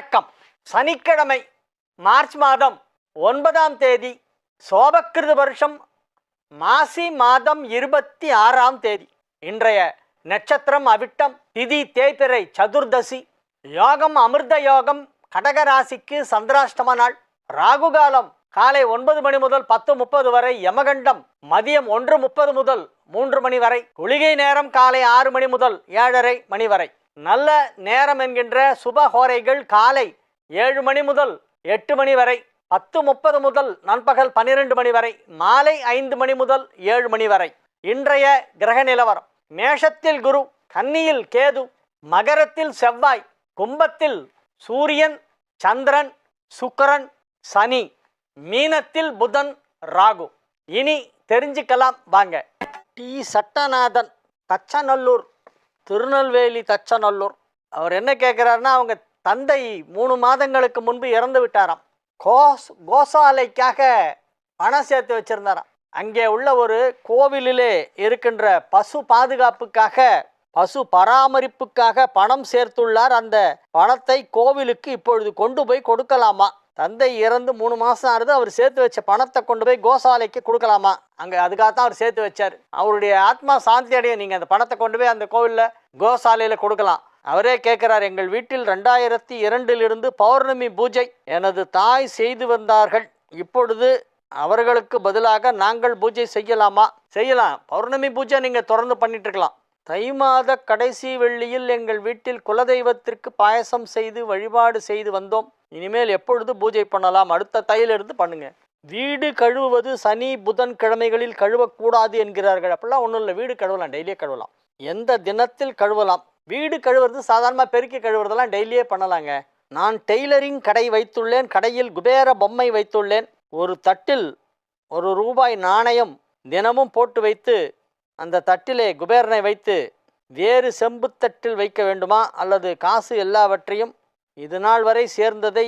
வணக்கம். சனிக்கிழமை மார்ச் மாதம் ஒன்பதாம் தேதி சோபக்கிருத வருஷம் மாசி மாதம் இருபத்தி ஆறாம் தேதி. இன்றைய நட்சத்திரம் அவிட்டம் திதி தேய்பிறை சதுர்தசி யோகம் அமிர்த யோகம் கடகராசிக்கு சந்திராஷ்டம நாள். ராகுகாலம் காலை ஒன்பது மணி முதல் பத்து முப்பது வரை யமகண்டம் மதியம் ஒன்று முப்பது முதல் மூன்று மணி வரை குளிகை நேரம் காலை ஆறு மணி முதல் ஏழரை மணி வரை. நல்ல நேரம் என்கின்ற சுபஹோரைகள் காலை ஏழு மணி முதல் எட்டு மணி வரை பத்து முப்பது முதல் நண்பகல் பன்னிரெண்டு மணி வரை மாலை ஐந்து மணி முதல் ஏழு மணி வரை. இன்றைய கிரக நிலவரம். மேஷத்தில் குரு கன்னியில் கேது மகரத்தில் செவ்வாய் கும்பத்தில் சூரியன் சந்திரன் சுக்கரன் சனி மீனத்தில் புதன் ராகு. இனி தெரிஞ்சுக்கலாம். வாங்க. டி. சட்டநாதன் தச்சநல்லூர் திருநெல்வேலி தச்சநல்லூர். அவர் என்ன கேட்குறாருன்னா அவங்க தந்தை மூணு மாதங்களுக்கு முன்பு இறந்து விட்டாராம். கோஸ் கோசாலைக்காக பணம் சேர்த்து வச்சிருந்தாராம். அங்கே உள்ள ஒரு கோவிலிலே இருக்கின்ற பசு பாதுகாப்புக்காக பசு பராமரிப்புக்காக பணம் சேர்த்துள்ளார். அந்த பணத்தை கோவிலுக்கு இப்பொழுது கொண்டு போய் கொடுக்கலாமா? தந்தை இறந்து மூணு மாசம் ஆறுது அவர் சேர்த்து வச்ச பணத்தை கொண்டு போய் கோசாலைக்கு கொடுக்கலாமா? அங்க அதுக்காகத்தான் அவர் சேர்த்து வச்சார். அவருடைய ஆத்மா சாந்தி அடைய நீங்க அந்த பணத்தை கொண்டு போய் அந்த கோவில்ல கோசாலையில கொடுக்கலாம். அவரே கேட்கிறார் எங்கள் வீட்டில் ரெண்டாயிரத்தி இரண்டிலிருந்து பௌர்ணமி பூஜை எனது தாய் செய்து வந்தார்கள். இப்பொழுது அவர்களுக்கு பதிலாக நாங்கள் பூஜை செய்யலாமா? செய்யலாம். பௌர்ணமி பூஜை நீங்க தொடர்ந்து பண்ணிட்டு இருக்கலாம் தை மாத கடைசி வெள்ளியில் எங்கள் வீட்டில் குலதெய்வத்திற்கு பாயசம் செய்து வழிபாடு செய்து வந்தோம். இனிமேல் எப்பொழுது பூஜை பண்ணலாம்? அடுத்த தையிலிருந்து பண்ணுங்க. வீடு கழுவுவது சனி புதன் கிழமைகளில் கழுவக்கூடாது என்கிறார்கள். அப்படிலாம் ஒன்றும் இல்லை. வீடு கழுவலாம். டெய்லியே கழுவலாம். எந்த தினத்தில் கழுவலாம்? வீடு கழுவுறது சாதாரணமாக பெருக்கி கழுவுறதெல்லாம் டெய்லியே பண்ணலாங்க. நான் டெய்லரிங் கடை வைத்துள்ளேன். கடையில் குபேர பொம்மை வைத்துள்ளேன். ஒரு தட்டில் ஒரு ரூபாய் நாணயம் தினமும் போட்டு வைத்து அந்த தட்டிலே குபேரனை வைத்து வேறு செம்பு தட்டில் வைக்க வேண்டுமா? அல்லது காசு எல்லாவற்றையும் இது நாள் வரை சேர்ந்ததை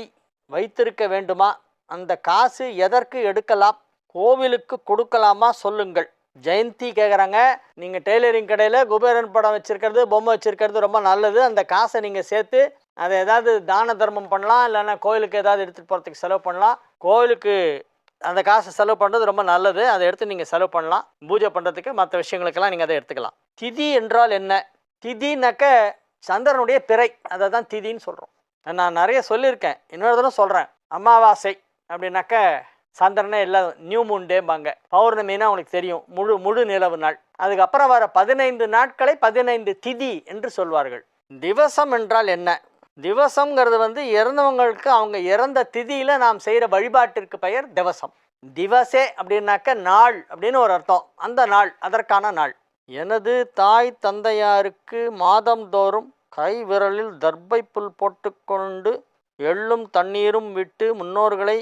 வைத்திருக்க வேண்டுமா? அந்த காசு எதற்கு எடுக்கலாம்? கோவிலுக்கு கொடுக்கலாமா? சொல்லுங்கள். ஜெயந்தி கேட்குறாங்க நீங்கள் டெய்லரிங் கடையில் குபேரன் படம் வச்சுருக்கிறது பொம்மை வச்சுருக்கிறது ரொம்ப நல்லது. அந்த காசை நீங்கள் சேர்த்து அதை ஏதாவது தான தர்மம் பண்ணலாம் இல்லைன்னா கோயிலுக்கு ஏதாவது எடுத்துகிட்டு போகிறதுக்கு செலவு பண்ணலாம். கோவிலுக்கு அந்த காசை செலவு பண்ணுறது ரொம்ப நல்லது. அதை எடுத்து நீங்கள் செலவு பண்ணலாம். பூஜை பண்ணுறதுக்கு மற்ற விஷயங்களுக்கெல்லாம் நீங்கள் அதை எடுத்துக்கலாம். திதி என்றால் என்ன? திதினாக்க சந்திரனுடைய பிறை. அதை தான் திதின்னு சொல்கிறோம் நான் நிறைய சொல்லியிருக்கேன். இன்னொரு தடவை சொல்கிறேன் அமாவாசை அப்படின்னாக்க சந்திரனே எல்லாம் நியூ மூன் டேம்பாங்க பௌர்ணமின்னா அவனுக்கு தெரியும். முழு முழு நிலவு நாள். அதுக்கப்புறம் வர பதினைந்து நாட்களை பதினைந்து திதி என்று சொல்வார்கள். திவசம் என்றால் என்ன? திவசம்ங்கிறது வந்து இறந்தவங்களுக்கு அவங்க இறந்த திதியில் நாம் செய்கிற வழிபாட்டிற்கு பெயர் திவசம். திவசே அப்படின்னாக்க நாள் அப்படின்னு ஒரு அர்த்தம். அந்த நாள் அதற்கான நாள். எனது தாய் தந்தையாருக்கு மாதந்தோறும் கை விரலில் தர்பை புல் போட்டுக்கொண்டு எள்ளும் தண்ணீரும் விட்டு முன்னோர்களை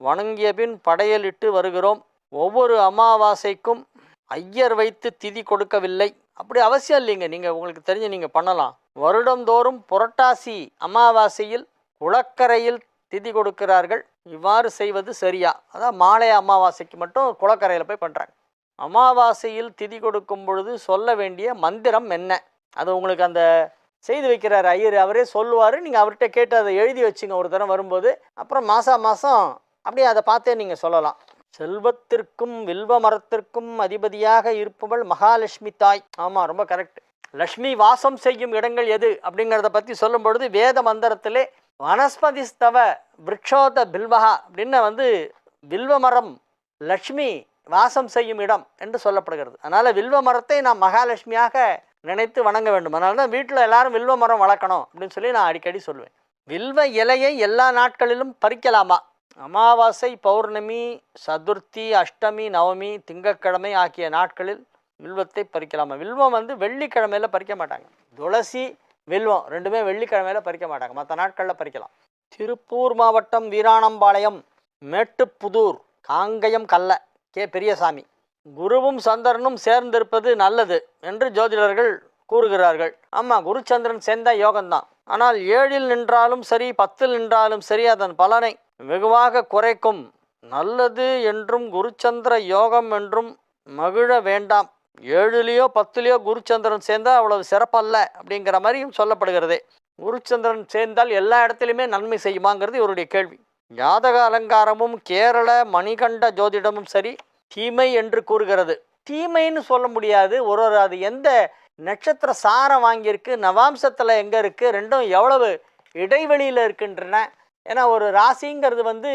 வணங்கிய பின் படையலிட்டு வருகிறோம். ஒவ்வொரு அமாவாசைக்கும் ஐயர் வைத்து திதி கொடுக்கவில்லை. அப்படி அவசியம் இல்லைங்க. நீங்கள் உங்களுக்கு தெரிஞ்சு நீங்கள் பண்ணலாம். வருடந்தோறும் புரட்டாசி அமாவாசையில் குளக்கரையில் திதி கொடுக்கிறார்கள். இவ்வாறு செய்வது சரியா? அதான் மாலை அமாவாசைக்கு மட்டும் குளக்கரையில் போய் பண்ணுறாங்க அமாவாசையில் திதி கொடுக்கும் பொழுது சொல்ல வேண்டிய மந்திரம் என்ன? அது உங்களுக்கு அந்த செய்து வைக்கிறார் ஐயர். அவரே சொல்லுவார். நீங்கள் அவர்கிட்ட கேட்டு அதை எழுதி வச்சுங்க. ஒரு தரம் வரும்போது அப்புறம் மாதம் மாதம் அப்படியே அதை பார்த்தே நீங்கள் சொல்லலாம். செல்வத்திற்கும் வில்வ மரத்திற்கும் அதிபதியாக இருப்பவள் மகாலட்சுமி தாய். ஆமாம் ரொம்ப கரெக்ட் லக்ஷ்மி வாசம் செய்யும் இடங்கள் எது அப்படிங்கிறத பற்றி சொல்லும் பொழுது வேத மந்திரத்திலே வனஸ்பதி ஸ்தவ விரக்ஷோத பில்வஹா அப்படின்னு வந்து வில்வ மரம் லக்ஷ்மி வாசம் செய்யும் இடம் என்று சொல்லப்படுகிறது. அதனால் வில்வ மரத்தை நாம் மகாலட்சுமியாக நினைத்து வணங்க வேண்டும். அதனால தான் வீட்டில் எல்லாரும் வில்வ மரம் வளர்க்கணும் அப்படின்னு சொல்லி நான் அடிக்கடி சொல்லுவேன். வில்வ இலையை எல்லா நாட்களிலும் பறிக்கலாமா? அமாவாசை பௌர்ணமி சதுர்த்தி அஷ்டமி நவமி திங்கட்கிழமை ஆகிய நாட்களில் வில்வத்தை பறிக்கலாமா? வில்வம் வந்து வெள்ளிக்கிழமையில பறிக்க மாட்டாங்க. துளசி வில்வம் ரெண்டுமே வெள்ளிக்கிழமையில பறிக்க மாட்டாங்க. மற்ற நாட்களில் பறிக்கலாம். திருப்பூர் மாவட்டம் வீராணம்பாளையம் மேட்டுப்புதூர் காங்கயம் கல்ல கே. பெரியசாமி. குருவும் சந்திரனும் சேர்ந்திருப்பது நல்லது என்று ஜோதிடர்கள் கூறுகிறார்கள். ஆமாம் குருச்சந்திரன் சேர்ந்தால் யோகம்தான். ஆனால் ஏழில் நின்றாலும் சரி பத்தில் நின்றாலும் சரி அதன் பலனை வெகுவாக குறைக்கும். நல்லது என்றும் குருச்சந்திர யோகம் என்றும் மகிழ வேண்டாம். ஏழுலேயோ பத்துலேயோ குருச்சந்திரன் சேர்ந்தா அவ்வளவு சிறப்பல்ல அப்படிங்கிற மாதிரியும் சொல்லப்படுகிறது. குருச்சந்திரன் சேர்ந்தால் எல்லா இடத்துலையுமே நன்மை செய்யுமாங்கிறது இவருடைய கேள்வி. ஜாதக அலங்காரமும் கேரள மணிகண்ட ஜோதிடமும் சரி தீமை என்று கூறுகிறது. தீமைன்னு சொல்ல முடியாது. ஒரு ஒரு அது எந்த நட்சத்திர சாரம் வாங்கியிருக்கு நவாம்சத்தில் எங்கே இருக்குது ரெண்டும் எவ்வளவு இடைவெளியில் இருக்கின்றன. ஏன்னா ஒரு ராசிங்கிறது வந்து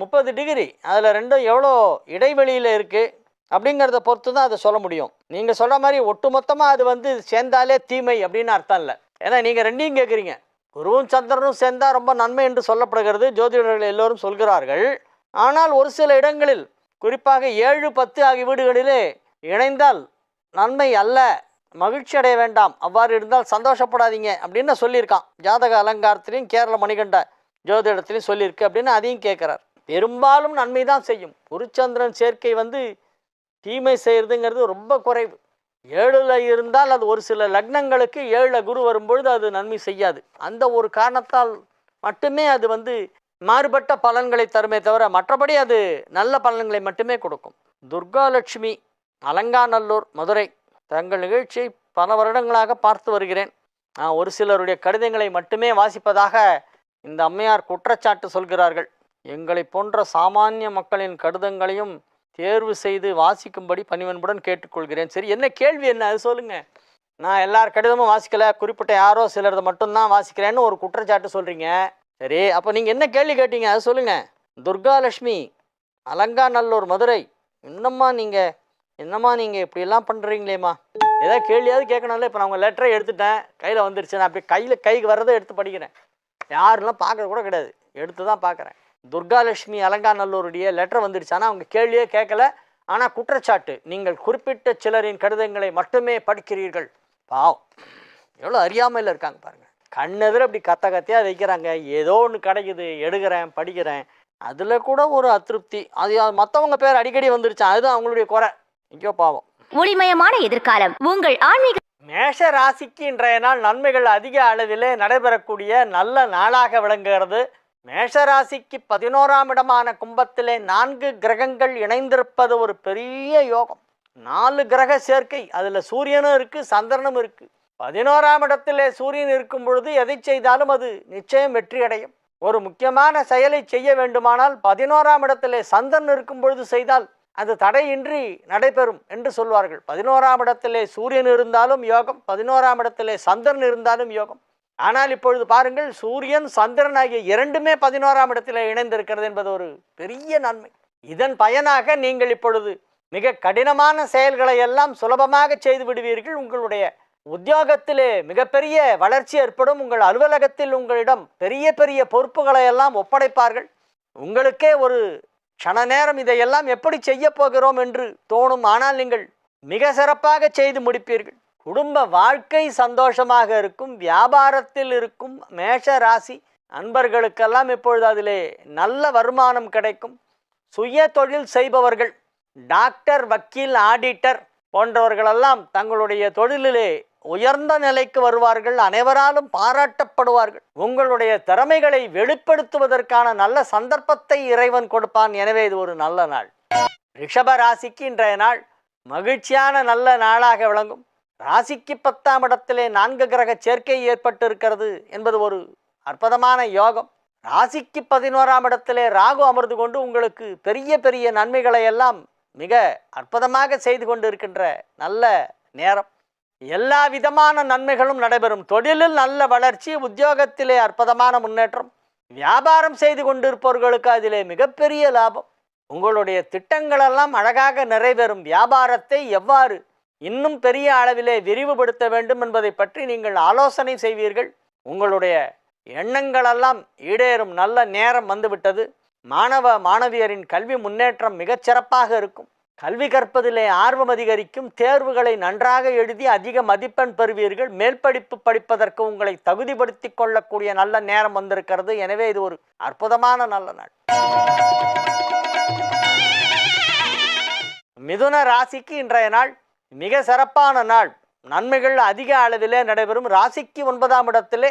முப்பது டிகிரி அதில் ரெண்டும் எவ்வளோ இடைவெளியில் இருக்குது அப்படிங்கிறத பொறுத்து தான் அதை சொல்ல முடியும். நீங்கள் சொல்கிற மாதிரி ஒட்டுமொத்தமாக அது வந்து சேர்ந்தாலே தீமை அப்படின்னு அர்த்தம் இல்லை. ஏன்னா நீங்கள் ரெண்டையும் கேட்குறீங்க குருவும் சந்திரனும் சேர்ந்தால் ரொம்ப நன்மை என்று சொல்லப்படுகிறது. ஜோதிடர்கள் எல்லோரும் சொல்கிறார்கள். ஆனால் ஒரு சில இடங்களில் குறிப்பாக ஏழு பத்து ஆகிய வீடுகளிலே இணைந்தால் நன்மை அல்ல மகிழ்ச்சி அடைய வேண்டாம். அவ்வாறு இருந்தால் சந்தோஷப்படாதீங்க அப்படின்னு சொல்லியிருக்கான். ஜாதக அலங்காரத்திலையும் கேரள மணிகண்ட ஜோதிடத்திலையும் சொல்லியிருக்கு அப்படின்னு அதையும் கேட்குறார். பெரும்பாலும் நன்மை தான் செய்யும். குருச்சந்திரன் சேர்க்கை வந்து தீமை செய்கிறதுங்கிறது ரொம்ப குறைவு. ஏழில் இருந்தால் அது ஒரு சில லக்னங்களுக்கு ஏழில் குரு வரும்பொழுது அது நன்மை செய்யாது. அந்த ஒரு காரணத்தால் மட்டுமே அது வந்து மாறுபட்ட பலன்களை தருமே தவிர மற்றபடி அது நல்ல பலன்களை மட்டுமே கொடுக்கும். துர்காலட்சுமி அலங்காநல்லூர் மதுரை தங்கள் நிகழ்ச்சியை பல வருடங்களாக பார்த்து வருகிறேன். நான் ஒரு சிலருடைய கடிதங்களை மட்டுமே வாசிப்பதாக இந்த அம்மையார் குற்றச்சாட்டு சொல்கிறார்கள். எங்களை போன்ற சாமானிய மக்களின் கடிதங்களையும் தேர்வு செய்து வாசிக்கும்படி பணிவன்புடன் கேட்டுக்கொள்கிறேன். சரி என்ன கேள்வி என்ன? அது சொல்லுங்க. நான் எல்லார் கடிதமும் வாசிக்கல. குறிப்பிட்ட யாரோ சிலரது மட்டும்தான் வாசிக்கிறேன்னு ஒரு குற்றச்சாட்டு சொல்கிறீங்க சரி அப்போ நீங்கள் என்ன கேள்வி கேட்டீங்க? அது சொல்லுங்க. துர்காலட்சுமி அலங்காநல்லூர் மதுரை. என்னம்மா நீங்கள் என்னம்மா நீங்கள் இப்படியெல்லாம் பண்ணுறீங்களேம்மா ஏதாவது கேள்வியாவது கேட்கணும்ல? இப்போ நான் உங்கள் லெட்டரை எடுத்துட்டேன். கையில் வந்துருச்சு. நான் அப்படியே கையில் கைக்கு வர்றதை எடுத்து படிக்கிறேன். யாருலாம் பார்க்கறது கூட கிடையாது. எடுத்து தான் பார்க்குறேன். துர்காலட்சுமி அலங்காநல்லூருடைய லெட்டர் வந்துடுச்சு ஆனால் அவங்க கேள்வியே கேட்கல. ஆனால் குற்றச்சாட்டு. நீங்கள் குறிப்பிட்ட சிலரின் கடிதங்களை மட்டுமே படிக்கிறீர்கள். பாவம். எவ்வளோ அறியாமையில் இருக்காங்க பாருங்கள் கண்ணெதிர அப்படி கத்த கத்தையாக வைக்கிறாங்க. ஏதோ ஒன்று கிடைக்குது. எடுக்கிறேன் படிக்கிறேன். அதில் கூட ஒரு அதிருப்தி. அது மற்றவங்க பேர் அடிக்கடி வந்துருச்சு. அதுதான் அவங்களுடைய குறை. ஐயோ பாவம். ஒளிமயமான எதிர்காலம். உங்கள் ஆன்மீக மேஷ ராசிக்கு இன்றைய நாள் நன்மைகள் அதிக அளவிலே நடைபெறக்கூடிய நல்ல நாளாக விளங்குகிறது. மேஷ ராசிக்கு பதினோராம் இடமான கும்பத்திலே நான்கு கிரகங்கள் இணைந்திருப்பது ஒரு பெரிய யோகம். நாலு கிரக சேர்க்கை. அதில் சூரியனும் இருக்குது சந்திரனும் இருக்குது பதினோராம் இடத்திலே சூரியன் இருக்கும் பொழுது எதை செய்தாலும் அது நிச்சயம் வெற்றி அடையும் ஒரு முக்கியமான செயலை செய்ய வேண்டுமானால் பதினோராம் இடத்திலே சந்தன் இருக்கும் பொழுது செய்தால் அது தடையின்றி நடைபெறும் என்று சொல்வார்கள். பதினோராம் இடத்திலே சூரியன் இருந்தாலும் யோகம் பதினோராம் இடத்திலே சந்திரன் இருந்தாலும் யோகம். ஆனால் இப்பொழுது பாருங்கள் சூரியன் சந்திரன் ஆகிய இரண்டுமே பதினோராம் இடத்திலே இணைந்திருக்கிறது என்பது ஒரு பெரிய நன்மை. இதன் பயனாக நீங்கள் இப்பொழுது மிக கடினமான செயல்களை எல்லாம் சுலபமாக செய்து விடுவீர்கள். உங்களுடைய உத்தியோகத்திலே மிகப்பெரிய வளர்ச்சி ஏற்படும். உங்கள் அலுவலகத்தில் உங்களிடம் பெரிய பெரிய பொறுப்புகளை எல்லாம் ஒப்படைப்பார்கள். உங்களுக்கே ஒரு க்ஷண நேரம் இதையெல்லாம் எப்படி செய்ய போகிறோம் என்று தோணும். ஆனால் நீங்கள் மிக சிறப்பாக செய்து முடிப்பீர்கள். குடும்ப வாழ்க்கை சந்தோஷமாக இருக்கும். வியாபாரத்தில் இருக்கும் மேஷ ராசி அன்பர்களுக்கெல்லாம் இப்பொழுது அதிலே நல்ல வருமானம் கிடைக்கும். சுய தொழில் செய்பவர்கள் டாக்டர் வக்கீல் ஆடிட்டர் போன்றவர்களெல்லாம் தங்களுடைய தொழிலிலே உயர்ந்த நிலைக்கு வருவார்கள் அனைவராலும் பாராட்டப்படுவார்கள். உங்களுடைய திறமைகளை வெளிப்படுத்துவதற்கான நல்ல சந்தர்ப்பத்தை இறைவன் கொடுப்பான். எனவே இது ஒரு நல்ல நாள். ரிஷப ராசிக்கு இன்றைய நாள் மகிழ்ச்சியான நல்ல நாளாக விளங்கும். ராசிக்கு பத்தாம் இடத்திலே நான்கு கிரக சேர்க்கை ஏற்பட்டு இருக்கிறது என்பது ஒரு அற்புதமான யோகம். ராசிக்கு பதினோராம் இடத்திலே ராகு அமர்ந்து கொண்டு உங்களுக்கு பெரிய பெரிய நன்மைகளை எல்லாம் மிக அற்புதமாக செய்து கொண்டு இருக்கின்ற நல்ல நேரம். எல்லா விதமான நன்மைகளும் நடைபெறும். தொழிலில் நல்ல வளர்ச்சி உத்தியோகத்திலே அற்புதமான முன்னேற்றம் வியாபாரம் செய்து கொண்டிருப்பவர்களுக்கு அதிலே மிகப்பெரிய லாபம். உங்களுடைய திட்டங்களெல்லாம் அழகாக நிறைவேறும். வியாபாரத்தை எவ்வாறு இன்னும் பெரிய அளவிலே விரிவுபடுத்த வேண்டும் என்பதை பற்றி நீங்கள் ஆலோசனை செய்வீர்கள். உங்களுடைய எண்ணங்களெல்லாம் ஈடேறும். நல்ல நேரம் வந்துவிட்டது. மாணவ மாணவியரின் கல்வி முன்னேற்றம் மிகச் சிறப்பாக இருக்கும். கல்வி கற்பதிலே ஆர்வம் அதிகரிக்கும் தேர்வுகளை நன்றாக எழுதி அதிக மதிப்பெண் பெறுவீர்கள். மேல் படிப்பு படிப்பதற்கு உங்களை தகுதிப்படுத்திக் கொள்ளக்கூடிய நல்ல நேரம் வந்திருக்கிறது. எனவே இது ஒரு அற்புதமான நல்ல நாள். மிதுன ராசிக்கு இன்றைய நாள் மிக சிறப்பான நாள். நன்மைகள் அதிக அளவிலே நடைபெறும். ராசிக்கு ஒன்பதாம் இடத்திலே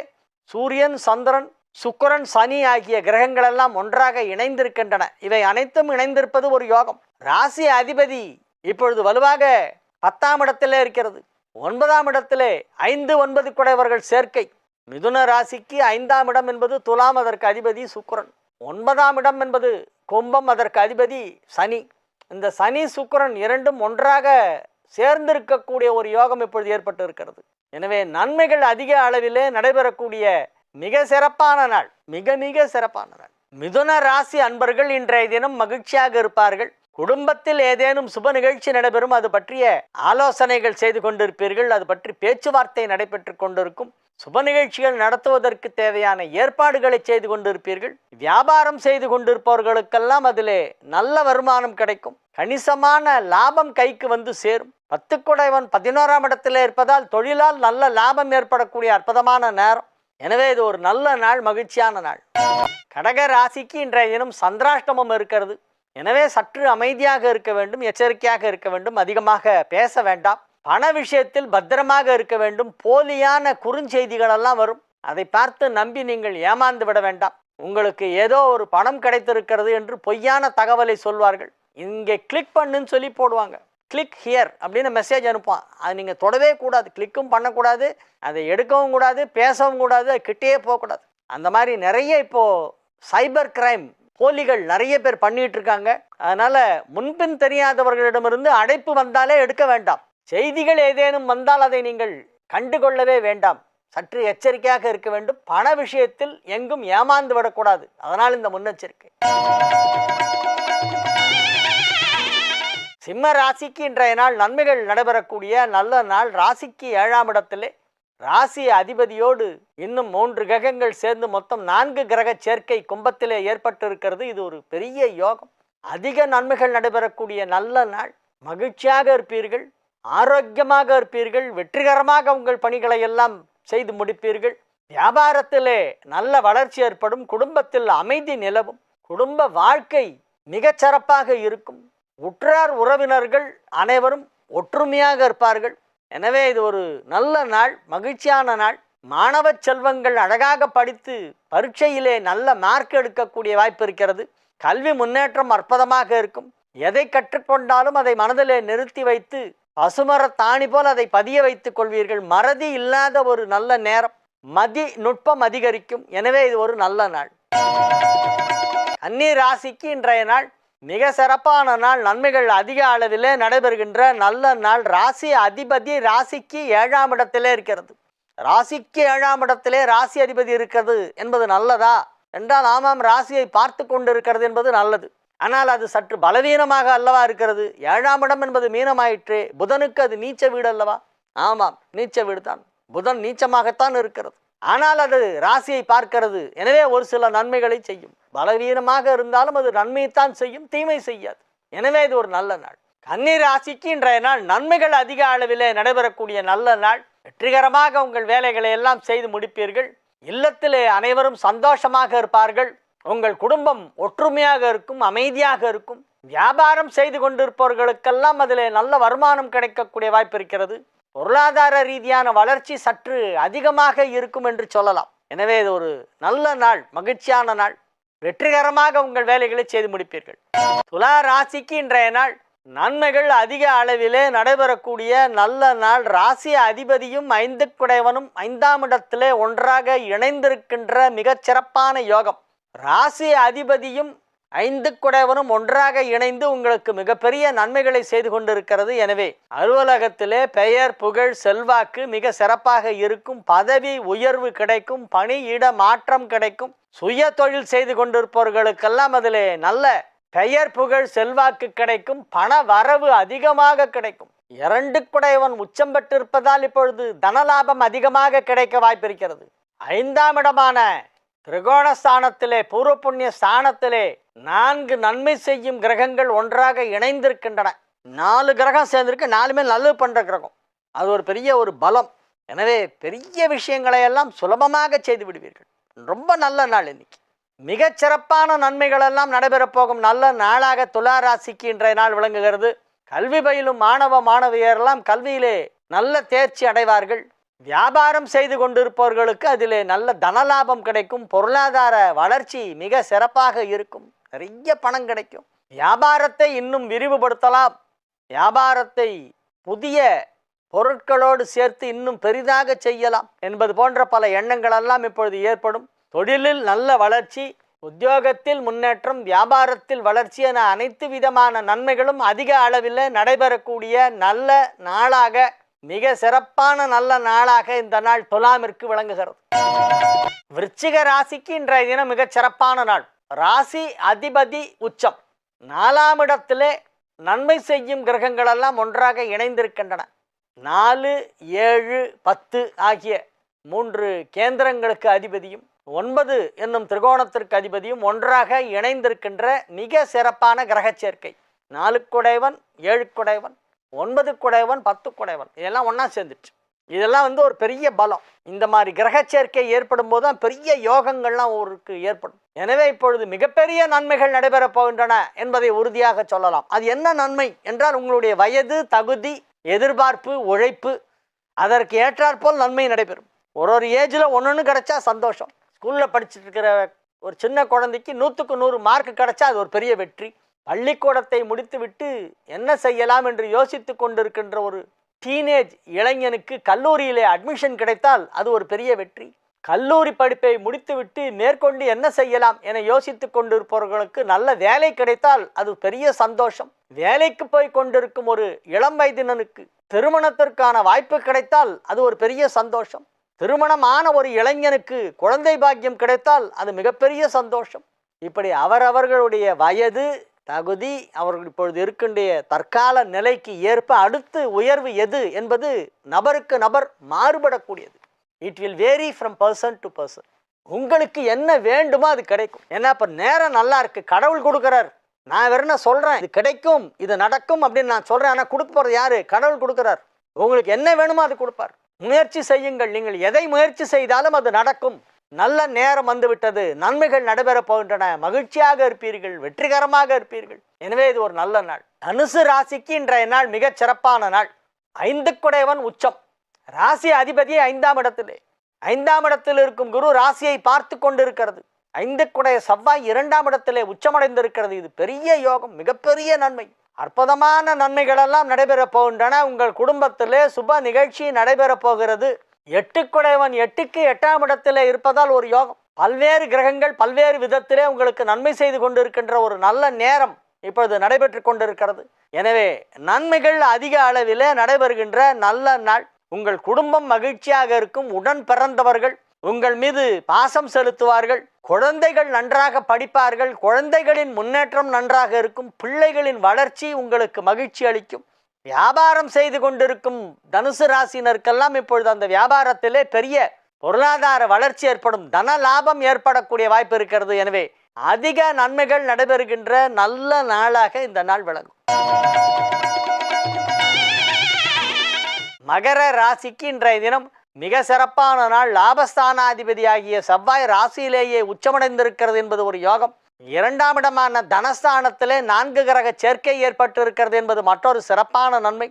சூரியன் சந்திரன் சுக்கிரன் சனி ஆகிய கிரகங்களெல்லாம் ஒன்றாக இணைந்திருக்கின்றன. இவை அனைத்தும் இணைந்திருப்பது ஒரு யோகம். ராசி அதிபதி இப்பொழுது வலுவாக பத்தாம் இடத்திலே இருக்கிறது. ஒன்பதாம் இடத்திலே ஐந்து ஒன்பது குடையவர்கள் சேர்க்கை. மிதுன ராசிக்கு ஐந்தாம் இடம் என்பது துலாம் அதற்கு அதிபதி சுக்கரன். ஒன்பதாம் இடம் என்பது கும்பம் அதற்கு அதிபதி சனி. இந்த சனி சுக்கரன் இரண்டும் ஒன்றாக சேர்ந்திருக்கக்கூடிய ஒரு யோகம் இப்பொழுது ஏற்பட்டு இருக்கிறது எனவே நன்மைகள் அதிக அளவிலே நடைபெறக்கூடிய மிக சிறப்பான நாள் மிக மிக சிறப்பான நாள். மிதுன ராசி அன்பர்கள் இன்றைய தினம் மகிழ்ச்சியாக இருப்பார்கள். குடும்பத்தில் ஏதேனும் சுப நிகழ்ச்சி நடைபெறும் அது பற்றிய ஆலோசனைகள் செய்து கொண்டிருப்பீர்கள் அது பற்றி பேச்சுவார்த்தை நடைபெற்று கொண்டிருக்கும். சுப நிகழ்ச்சிகள் நடத்துவதற்கு தேவையான ஏற்பாடுகளை செய்து கொண்டிருப்பீர்கள். வியாபாரம் செய்து கொண்டிருப்பவர்களுக்கெல்லாம் அதிலே நல்ல வருமானம் கிடைக்கும். கணிசமான லாபம் கைக்கு வந்து சேரும். பத்து குடைவன் பதினோராம் இடத்தில் இருப்பதால் தொழிலால் நல்ல லாபம் ஏற்படக்கூடிய அற்புதமான நேரம். எனவே இது ஒரு நல்ல நாள் மகிழ்ச்சியான நாள். கடக ராசிக்கு இன்றைய தினம் சந்திராஷ்டமம் இருக்கிறது. எனவே சற்று அமைதியாக இருக்க வேண்டும் எச்சரிக்கையாக இருக்க வேண்டும் அதிகமாக பேச வேண்டாம். பண விஷயத்தில் பத்திரமாக இருக்க வேண்டும். போலியான குறுஞ்செய்திகளெல்லாம் வரும். அதை பார்த்து நம்பி நீங்கள் ஏமாந்து விட வேண்டாம். உங்களுக்கு ஏதோ ஒரு பணம் கிடைத்திருக்கிறது என்று பொய்யான தகவலை சொல்வார்கள். இங்கே கிளிக் பண்ணுன்னு சொல்லி போடுவாங்க. கிளிக் ஹியர் அப்படின்னு மெசேஜ் அனுப்பான் அது நீங்கள் தொடவே கூடாது. கிளிக்கும் பண்ணக்கூடாது. அதை எடுக்கவும் கூடாது. பேசவும் கூடாது. அது கிட்டேயே போகக்கூடாது. அந்த மாதிரி நிறைய இப்போது சைபர் கிரைம் போலிகள் நிறைய பேர் பண்ணிட்டு இருக்காங்க அதனால முன்பின் தெரியாதவர்களிடமிருந்து அழைப்பு வந்தாலே எடுக்க வேண்டாம். செய்திகள் ஏதேனும் வந்தால் அதை நீங்கள் கண்டுகொள்ளவே வேண்டாம். சற்று எச்சரிக்கையாக இருக்க வேண்டும். பண விஷயத்தில் எங்கும் ஏமாந்து விடக்கூடாது. அதனால் இந்த முன்னெச்சரிக்கை. சிம்ம ராசிக்கு இன்றைய நாள் நன்மைகள் நடைபெறக்கூடிய நல்ல நாள். ராசிக்கு ஏழாம் இடத்திலே ராசி அதிபதியோடு இன்னும் மூன்று கிரகங்கள் சேர்ந்து மொத்தம் நான்கு கிரக சேர்க்கை கும்பத்திலே ஏற்பட்டிருக்கிறது. இது ஒரு பெரிய யோகம். அதிக நன்மைகள் நடைபெறக்கூடிய நல்ல நாள். மகிழ்ச்சியாக இருப்பீர்கள். ஆரோக்கியமாக இருப்பீர்கள். வெற்றிகரமாக உங்கள் பணிகளை எல்லாம் செய்து முடிப்பீர்கள். வியாபாரத்திலே நல்ல வளர்ச்சி ஏற்படும். குடும்பத்தில் அமைதி நிலவும். குடும்ப வாழ்க்கை மிகச்சிறப்பாக இருக்கும். உற்றார் உறவினர்கள் அனைவரும் ஒற்றுமையாக இருப்பார்கள். எனவே இது ஒரு நல்ல நாள் மகிழ்ச்சியான நாள். மாணவ செல்வங்கள் அழகாக படித்து பரீட்சையிலே நல்ல மார்க் எடுக்கக்கூடிய வாய்ப்பு இருக்கிறது. கல்வி முன்னேற்றம் அற்புதமாக இருக்கும். எதை கற்றுக்கொண்டாலும் அதை மனதிலே நிறுத்தி வைத்து பசுமர தாணி போல் அதை பதிய வைத்துக் கொள்வீர்கள். மறதி இல்லாத ஒரு நல்ல நேரம். மதி நுட்பம் அதிகரிக்கும். எனவே இது ஒரு நல்ல நாள். அந்நிய ராசிக்கு இன்றைய நாள் மிக சிறப்பான நாள். நன்மைகள் அதிக அளவிலே நடைபெறுகின்ற நல்ல நாள். ராசி அதிபதி ராசிக்கு ஏழாம் இடத்திலே இருக்கிறது. ராசிக்கு ஏழாம் இடத்திலே ராசி அதிபதி இருக்கிறது என்பது நல்லதா? என்றால் ஆமாம் ராசியை பார்த்து கொண்டிருக்கிறது என்பது நல்லது. ஆனால் அது சற்று பலவீனமாக அல்லவா இருக்கிறது? ஏழாம் இடம் என்பது மீனமாயிற்றே. புதனுக்கு அது நீச்ச வீடு அல்லவா? ஆமாம் நீச்ச வீடு தான் புதன் நீச்சமாகத்தான் இருக்கிறது. ஆனால் அது ராசியை பார்க்கிறது. எனவே ஒரு சில நன்மைகளை செய்யும். பலவீனமாக இருந்தாலும் அது நன்மையைத்தான் செய்யும் தீமை செய்யாது. எனவே இது ஒரு நல்ல நாள். கன்னி ராசிக்கு இன்றைய நாள் நன்மைகள் அதிக அளவில் நடைபெறக்கூடிய நல்ல நாள். வெற்றிகரமாக உங்கள் வேலைகளை எல்லாம் செய்து முடிப்பீர்கள். இல்லத்திலே அனைவரும் சந்தோஷமாக இருப்பார்கள். உங்கள் குடும்பம் ஒற்றுமையாக இருக்கும் அமைதியாக இருக்கும். வியாபாரம் செய்து கொண்டிருப்பவர்களுக்கெல்லாம் அதில் நல்ல வருமானம் கிடைக்கக்கூடிய வாய்ப்பு இருக்கிறது. பொருளாதார ரீதியான வளர்ச்சி சற்று அதிகமாக இருக்கும் என்று சொல்லலாம். எனவே இது ஒரு நல்ல நாள் மகிழ்ச்சியான நாள். வெற்றிகரமாக உங்கள் வேலைகளை செய்து முடிப்பீர்கள். துலா ராசிக்கு இன்றைய நாள். நன்மைகள் அதிக அளவிலே நடைபெறக்கூடிய நல்ல நாள். ராசி அதிபதியும் ஐந்து குடைவனும் ஐந்தாம் இடத்திலே ஒன்றாக இணைந்திருக்கின்ற மிகச் சிறப்பான யோகம். ராசி அதிபதியும் ஐந்து குடைவனும் ஒன்றாக இணைந்து உங்களுக்கு மிகப்பெரிய நன்மைகளை செய்து கொண்டிருக்கிறது. எனவே அலுவலகத்திலே பெயர் புகழ் செல்வாக்கு மிக சிறப்பாக இருக்கும். பதவி உயர்வு கிடைக்கும். பணியிட மாற்றம் கிடைக்கும். சுய தொழில் செய்து கொண்டிருப்பவர்களுக்கெல்லாம் அதிலே நல்ல பெயர் புகழ் செல்வாக்கு கிடைக்கும். பண வரவு அதிகமாக கிடைக்கும். இரண்டு குடையவன் உச்சம் பெற்றிருப்பதால் இப்பொழுது தனலாபம் அதிகமாக கிடைக்க வாய்ப்பிருக்கிறது. ஐந்தாம் இடமான திரிகோணஸ்தானத்திலே பூர்வ புண்ணிய ஸ்தானத்திலே நான்கு நன்மை செய்யும் கிரகங்கள் ஒன்றாக இணைந்திருக்கின்றன. நாலு கிரகம் சேர்ந்திருக்கு நாலுமே நல்லது பண்ணுற கிரகம். அது ஒரு பெரிய ஒரு பலம். எனவே பெரிய விஷயங்களை எல்லாம் சுலபமாக செய்து விடுவீர்கள். ரொம்ப நல்ல நாள் இன்னைக்கு. மிகச் சிறப்பான நன்மைகள் எல்லாம் நடைபெறப் போகும் நல்ல நாளாக துலா ராசிக்கு இன்றைய நாள் விளங்குகிறது. கல்வி பயிலும் மாணவ மாணவியரெல்லாம் கல்வியிலே நல்ல தேர்ச்சி அடைவார்கள். வியாபாரம் செய்து கொண்டிருப்பவர்களுக்கு அதிலே நல்ல தனலாபம் கிடைக்கும். பொருளாதார வளர்ச்சி மிக சிறப்பாக இருக்கும். நிறைய பணம் கிடைக்கும். வியாபாரத்தை இன்னும் விரிவுபடுத்தலாம். வியாபாரத்தை புதிய பொருட்களோடு சேர்த்து இன்னும் பெரிதாக செய்யலாம் என்பது போன்ற பல எண்ணங்கள் எல்லாம் இப்பொழுது ஏற்படும். தொழிலில் நல்ல வளர்ச்சி உத்தியோகத்தில் முன்னேற்றம் வியாபாரத்தில் வளர்ச்சி என அனைத்து விதமான நன்மைகளும் அதிக அளவில் நடைபெறக்கூடிய நல்ல நாளாக மிக சிறப்பான நல்ல நாளாக இந்த நாள் துலாமிற்கு விளங்குகிறது. விருச்சிக ராசிக்கு இன்றைய தினம் மிகச் சிறப்பான நாள். ராசி அதிபதி உச்சம். நாலாம் இடத்திலே நன்மை செய்யும் கிரகங்கள் எல்லாம் ஒன்றாக இணைந்திருக்கின்றன. நாலு ஏழு பத்து ஆகிய மூன்று கேந்திரங்களுக்கு அதிபதியும் ஒன்பது என்னும் திரிகோணத்திற்கு அதிபதியும் ஒன்றாக இணைந்திருக்கின்ற மிக சிறப்பான கிரக சேர்க்கை. ஏழு குடைவன் ஒன்பது குடைவன் பத்து குடைவன் இதெல்லாம் ஒன்றா சேர்ந்துச்சு. இதெல்லாம் வந்து ஒரு பெரிய பலம். இந்த மாதிரி கிரக சேர்க்கை ஏற்படும் போது தான் பெரிய யோகங்கள்லாம் ஒருக்கு ஏற்படும். எனவே இப்பொழுது மிகப்பெரிய நன்மைகள் நடைபெறப் போகின்றன என்பதை உறுதியாக சொல்லலாம். அது என்ன நன்மை என்றால் உங்களுடைய வயது தகுதி எதிர்பார்ப்பு உழைப்பு அதற்கு ஏற்றாற்போல் நன்மை நடைபெறும். ஒரு ஒரு ஏஜில் ஒன்று கிடைச்சா சந்தோஷம். ஸ்கூலில் படிச்சுட்டு இருக்கிற ஒரு சின்ன குழந்தைக்கு நூற்றுக்கு நூறு மார்க் கிடைச்சா அது ஒரு பெரிய வெற்றி. பள்ளிக்கூடத்தை முடித்துவிட்டு என்ன செய்யலாம் என்று யோசித்து கொண்டிருக்கின்ற ஒரு டீனேஜ் இளைஞனுக்கு கல்லூரியிலே அட்மிஷன் கிடைத்தால் அது ஒரு பெரிய வெற்றி. கல்லூரி படிப்பை முடித்துவிட்டு மேற்கொண்டு என்ன செய்யலாம் என யோசித்து கொண்டிருப்பவர்களுக்கு நல்ல வேலை கிடைத்தால் அது பெரிய சந்தோஷம். வேலைக்கு போய் கொண்டிருக்கும் ஒரு இளம் வயதினனுக்கு திருமணத்திற்கான வாய்ப்பு கிடைத்தால் அது ஒரு பெரிய சந்தோஷம். திருமணமான ஒரு இளைஞனுக்கு குழந்தை பாக்கியம் கிடைத்தால் அது மிகப்பெரிய சந்தோஷம். இப்படி அவரவர்களுடைய வயது தகுதி அவர்கள் இப்பொழுது இருக்கின்ற தற்கால நிலைக்கு ஏற்ப அடுத்து உயர்வு எது என்பது நபருக்கு நபர் மாறுபடக்கூடியது. It will vary from person to person உங்களுக்கு என்ன வேண்டுமோ அது கிடைக்கும். ஏன்னா இப்போ நேரம் நல்லா இருக்கு. கடவுள் கொடுக்குறார். நான் வேற என்ன சொல்கிறேன் இது கிடைக்கும் இது நடக்கும் அப்படின்னு நான் சொல்கிறேன் ஆனால் கொடுக்க போகிறது யார்? கடவுள் கொடுக்குறார். உங்களுக்கு என்ன வேணுமோ அது கொடுப்பார். முயற்சி செய்யுங்கள். நீங்கள் எதை முயற்சி செய்தாலும் அது நடக்கும். நல்ல நேரம் வந்துவிட்டது. நன்மைகள் நடைபெறப் போகின்றன. மகிழ்ச்சியாக இருப்பீர்கள். வெற்றிகரமாக இருப்பீர்கள். எனவே இது ஒரு நல்ல நாள். தனுசு ராசிக்கு இன்றைய நாள் மிகச் சிறப்பான நாள். ஐந்து குடையவன் உச்சம். ராசி அதிபதி ஐந்தாம் இடத்திலே. ஐந்தாம் இடத்தில் இருக்கும் குரு ராசியை பார்த்து கொண்டிருக்கிறது. ஐந்து குடைய செவ்வாய் இரண்டாம் இடத்திலே உச்சமடைந்திருக்கிறது. இது பெரிய யோகம் மிகப்பெரிய நன்மை. அற்புதமான நன்மைகளெல்லாம் நடைபெறப் போகின்றன. உங்கள் குடும்பத்திலே சுப நிகழ்ச்சி நடைபெறப் போகிறது. எட்டுக்குடையவன் எட்டுக்கு எட்டாம் இடத்தில் இருப்பதால் ஒரு யோகம். பல்வேறு கிரகங்கள் பல்வேறு விதத்திலே உங்களுக்கு நன்மை செய்து கொண்டிருக்கின்ற ஒரு நல்ல நேரம் இப்பொழுது நடைபெற்று கொண்டிருக்கிறது. எனவே நன்மைகள் அதிக அளவிலே நடைபெறுகின்ற நல்ல நாள். உங்கள் குடும்பம் மகிழ்ச்சியாக இருக்கும் உடன் பிறந்தவர்கள் உங்கள் மீது பாசம் செலுத்துவார்கள் குழந்தைகள் நன்றாக படிப்பார்கள் குழந்தைகளின் முன்னேற்றம் நன்றாக இருக்கும் பிள்ளைகளின் வளர்ச்சி உங்களுக்கு மகிழ்ச்சி அளிக்கும். வியாபாரம் செய்து கொண்டிருக்கும் தனுசு ராசினருக்கெல்லாம் இப்பொழுது அந்த வியாபாரத்திலே பெரிய பொருளாதார வளர்ச்சி ஏற்படும் தன லாபம் ஏற்படக்கூடிய வாய்ப்பு இருக்கிறது. எனவே அதிக நன்மைகள் நடைபெறுகின்ற நல்ல நாளாக இந்த நாள் விளங்கும். மகர ராசிக்கு இன்றைய தினம் மிக சிறப்பான நாள். லாபஸ்தானாதிபதியாகிய செவ்வாய் ராசியிலேயே உச்சமடைந்திருக்கிறது என்பது ஒரு யோகம். இரண்டாம் இடமான தனஸ்தானத்திலே நான்கு கிரக சேர்க்கை ஏற்பட்டு இருக்கிறது என்பது மற்றொரு சிறப்பான நன்மை.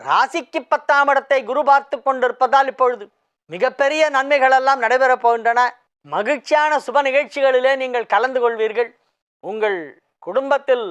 ராசிக்கு பத்தாம் இடத்தை குரு பார்த்து கொண்டிருப்பதால் இப்பொழுது மிகப்பெரிய நன்மைகள் எல்லாம் நடைபெறப் போகின்றன. மகிழ்ச்சியான சுப நிகழ்ச்சிகளிலே நீங்கள் கலந்து கொள்வீர்கள். உங்கள் குடும்பத்தில்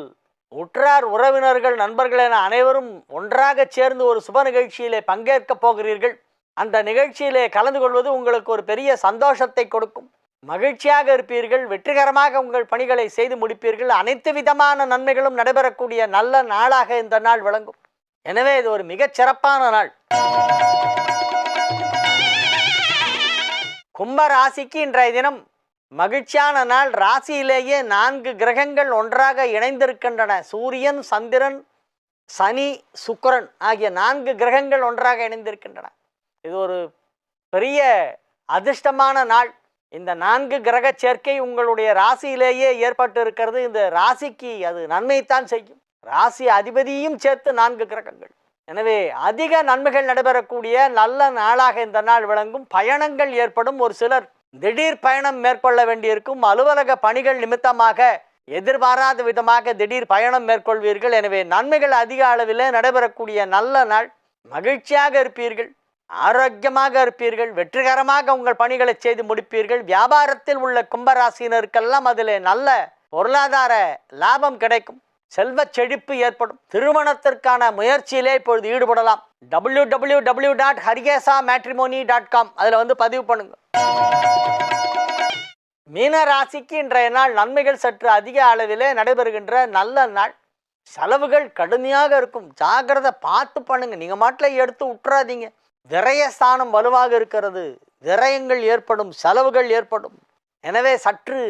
உற்றார் உறவினர்கள் நண்பர்கள் என அனைவரும் ஒன்றாக சேர்ந்து ஒரு சுப நிகழ்ச்சியிலே பங்கேற்கப் போகிறீர்கள். அந்த நிகழ்ச்சியிலே கலந்து கொள்வது உங்களுக்கு ஒரு பெரிய சந்தோஷத்தை கொடுக்கும். மகிழ்ச்சியாக இருப்பீர்கள் வெற்றிகரமாக உங்கள் பணிகளை செய்து முடிப்பீர்கள். அனைத்து விதமான நன்மைகளும் நடைபெறக்கூடிய நல்ல நாளாக இந்த நாள் விளங்கும். எனவே இது ஒரு மிகச் சிறப்பான நாள். கும்ப ராசிக்கு இன்றைய தினம் மகிழ்ச்சியான நாள். ராசியிலேயே நான்கு கிரகங்கள் ஒன்றாக இணைந்திருக்கின்றன. சூரியன் சந்திரன் சனி சுக்கரன் ஆகிய நான்கு கிரகங்கள் ஒன்றாக இணைந்திருக்கின்றன. இது ஒரு பெரிய அதிர்ஷ்டமான நாள். இந்த நான்கு கிரக சேர்க்கை உங்களுடைய ராசியிலேயே ஏற்பட்டு இருக்கிறது இந்த ராசிக்கு அது நன்மைத்தான் செய்யும். ராசி அதிபதியும் சேர்த்து நான்கு கிரகங்கள். எனவே அதிக நன்மைகள் நடைபெறக்கூடிய நல்ல நாளாக இந்த நாள் விளங்கும். பயணங்கள் ஏற்படும். ஒரு சிலர் திடீர் பயணம் மேற்கொள்ள வேண்டியிருக்கும். அலுவலக பணிகள் நிமித்தமாக எதிர்பாராத விதமாக திடீர் பயணம் மேற்கொள்வீர்கள். எனவே நன்மைகள் அதிக அளவில் நடைபெறக்கூடிய நல்ல நாள். மகிழ்ச்சியாக இருப்பீர்கள். ஆரோக்கியமாக இருப்பீர்கள் வெற்றிகரமாக உங்கள் பணிகளை செய்து முடிப்பீர்கள். வியாபாரத்தில் உள்ள கும்பராசினருக்கெல்லாம் அதில் நல்ல பொருளாதார லாபம் கிடைக்கும். செல்வ செழிப்பு ஏற்படும். திருமணத்திற்கான முயற்சியிலே இப்பொழுது ஈடுபடலாம். W W W dot Harikesa matrimony dot com அதில் வந்து பதிவு பண்ணுங்க. மீன ராசிக்கு இன்றைய நாள் நன்மைகள் சற்று அதிக அளவிலே நடைபெறுகின்ற நல்ல நாள். செலவுகள் கடுமையாக இருக்கும். ஜாக்கிரதை பார்த்து பண்ணுங்க. நீங்கள் மாட்டில் எடுத்து விட்டுறாதீங்க விரயஸ்தானம் வலுவாக இருக்கிறது. விரயங்கள் ஏற்படும் செலவுகள் ஏற்படும். எனவே சற்று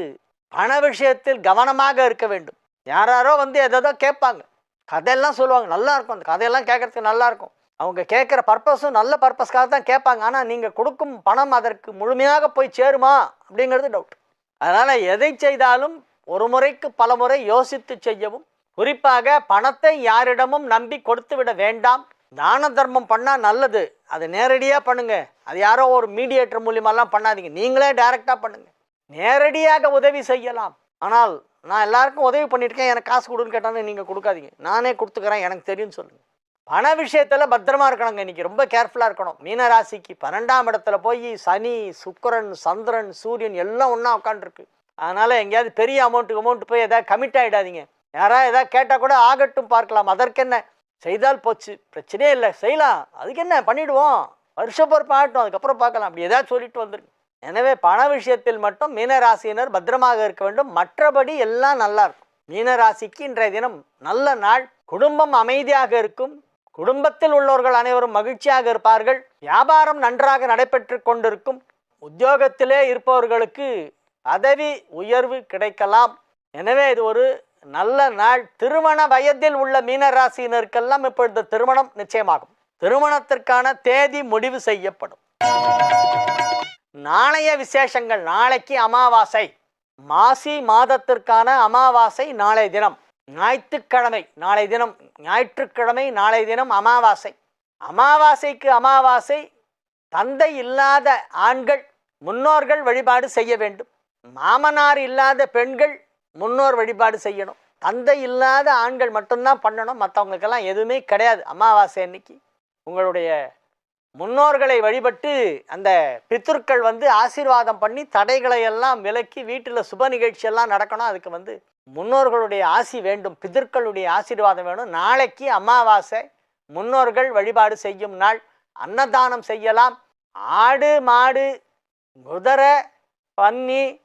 பண விஷயத்தில் கவனமாக இருக்க வேண்டும். யாராரோ வந்து எதோ கேட்பாங்க. கதையெல்லாம் சொல்லுவாங்க நல்லா இருக்கும். அந்த கதையெல்லாம் கேட்கறதுக்கு நல்லா இருக்கும். அவங்க கேட்குற பர்பஸும் நல்ல பர்பஸ்க்காக தான் கேட்பாங்க. ஆனால் நீங்கள் கொடுக்கும் பணம் அதற்கு முழுமையாக போய் சேருமா? அப்படிங்கிறது டவுட் அதனால் எதை செய்தாலும் ஒரு முறைக்கு பல முறை யோசித்து செய்யவும் குறிப்பாக பணத்தை யாரிடமும் நம்பி கொடுத்து விட வேண்டாம். தான தர்மம் பண்ணால் நல்லது. அது நேரடியாக பண்ணுங்கள் அது யாரோ ஒரு மீடியேட்டர் மூலியமாலாம் பண்ணாதீங்க. நீங்களே டைரெக்டாக பண்ணுங்கள் நேரடியாக உதவி செய்யலாம். ஆனால் நான் எல்லாருக்கும் உதவி பண்ணியிருக்கேன். எனக்கு காசு கொடுன்னு கேட்டாலும் நீங்கள் கொடுக்காதீங்க. நானே கொடுத்துக்கிறேன். எனக்கு தெரியும்னு சொல்லுங்கள் பண விஷயத்தில் பத்திரமா இருக்கணுங்க. இன்றைக்கி ரொம்ப கேர்ஃபுல்லாக இருக்கணும். மீனராசிக்கு பன்னெண்டாம் இடத்துல போய் சனி சுக்கரன் சந்திரன் சூரியன் எல்லாம் ஒன்றா உட்காந்துருக்கு அதனால் எங்கேயாவது பெரிய அமௌண்ட்டுக்கு அமௌண்ட் போய் எதாவது கமிட் ஆகிடாதீங்க யாராவது எதாவது கேட்டால் கூட ஆகட்டும் பார்க்கலாம். அதற்கென்ன? செய்தால் போச்சு. பிரச்சனையே இல்லை. செய்யலாம். அதுக்கு என்ன? பண்ணிவிடுவோம் வருஷ பொறுப்பு ஆகட்டும். அதுக்கப்புறம் பார்க்கலாம். அப்படி ஏதாவது சொல்லிட்டு வந்துருக்கு எனவே பண விஷயத்தில் மட்டும் மீனராசியினர் பத்திரமாக இருக்க வேண்டும். மற்றபடி எல்லாம் நல்லா இருக்கும். மீனராசிக்கு இன்றைய தினம் நல்ல நாள். குடும்பம் அமைதியாக இருக்கும். குடும்பத்தில் உள்ளவர்கள் அனைவரும் மகிழ்ச்சியாக இருப்பார்கள். வியாபாரம் நன்றாக நடைபெற்று கொண்டிருக்கும். உத்தியோகத்திலே இருப்பவர்களுக்கு பதவி உயர்வு கிடைக்கலாம். எனவே இது ஒரு நல்ல நாள் திருமண வயதில் உள்ள மீனராசியினருக்கெல்லாம் இப்பொழுது திருமணம் நிச்சயமாகும். திருமணத்திற்கான தேதி முடிவு செய்யப்படும். நாளைய விசேஷங்கள் நாளைக்கு அமாவாசை. மாசி மாதத்திற்கான அமாவாசை நாளை தினம். ஞாயிற்றுக்கிழமை நாளை தினம். ஞாயிற்றுக்கிழமை நாளை தினம் அமாவாசை. அமாவாசைக்கு அமாவாசை. தந்தை இல்லாத ஆண்கள் முன்னோர்கள் வழிபாடு செய்ய வேண்டும். மாமனார் இல்லாத பெண்கள் முன்னோர் வழிபாடு செய்யணும். தந்தை இல்லாத ஆண்கள் மட்டும்தான் பண்ணணும். மற்றவங்களுக்கெல்லாம் எதுவுமே கிடையாது. அமாவாசை அன்னைக்கு. உங்களுடைய முன்னோர்களை வழிபட்டு அந்த பித்தர்கள் வந்து ஆசீர்வாதம் பண்ணி தடைகளை எல்லாம் விலக்கி வீட்டில் சுப நிகழ்ச்சியெல்லாம் நடக்கணும். அதுக்கு வந்து முன்னோர்களுடைய ஆசி வேண்டும். பிதர்களுடைய ஆசீர்வாதம் வேணும். நாளைக்கு அமாவாசை முன்னோர்கள் வழிபாடு செய்யும் நாள். அன்னதானம் செய்யலாம். ஆடு மாடு குதிரை பன்னி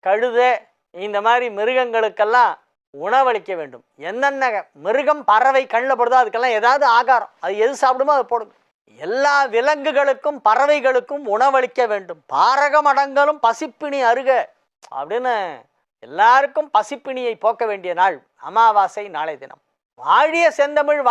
கழுதை இந்த மாதிரி மிருகங்களுக்கெல்லாம் உணவளிக்க வேண்டும். என்னென்ன மிருகம் பறவை கண்ணில் படுதோ அதுக்கெல்லாம் ஏதாவது ஆகாரம். அது எது சாப்பிடுமோ அதை போடுங்க. எல்லா விலங்குகளுக்கும் பறவைகளுக்கும் உணவளிக்க வேண்டும். பாரகம் அடங்கலும் பசிப்பிணி அருக அப்படின்னு எல்லாருக்கும் பசிப்பிணியை போக்க வேண்டிய நாள் அமாவாசை நாளை தினம். வாழிய செந்தமிழ் வா-